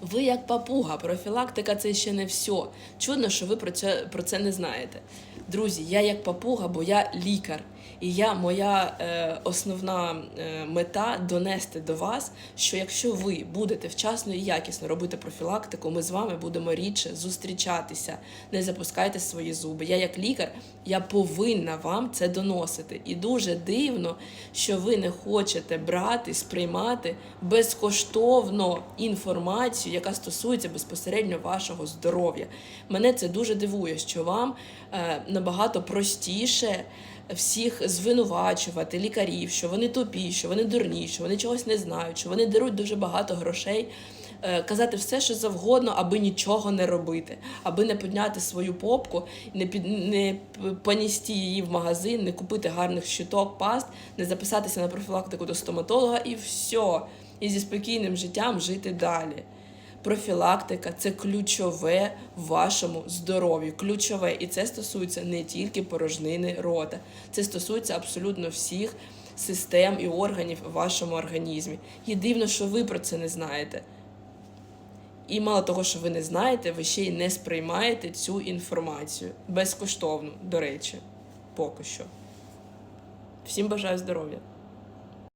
Ви як папуга, профілактика це ще не все. Чудно, що ви про це, про це не знаєте. Друзі, я як папуга, бо я лікар. І я, моя е, основна е, мета донести до вас, що якщо ви будете вчасно і якісно робити профілактику, ми з вами будемо рідше зустрічатися. Не запускайте свої зуби. Я, як лікар, я повинна вам це доносити. І дуже дивно, що ви не хочете брати, сприймати безкоштовно інформацію, яка стосується безпосередньо вашого здоров'я. Мене це дуже дивує, що вам е, набагато простіше всіх звинувачувати лікарів, що вони тупі, що вони дурні, що вони чогось не знають, що вони дарують дуже багато грошей. е, Казати все, що завгодно, аби нічого не робити, аби не підняти свою попку, не під не п- понести її в магазин, не купити гарних щиток, паст, не записатися на профілактику до стоматолога і все. І зі спокійним життям жити далі. Профілактика це ключове в вашому здоров'ю. Ключове. І це стосується не тільки порожнини рота, це стосується абсолютно всіх систем і органів в вашому організмі. І дивно, що ви про це не знаєте. І мало того, що ви не знаєте, ви ще й не сприймаєте цю інформацію. Безкоштовно, до речі, поки що. Всім бажаю здоров'я!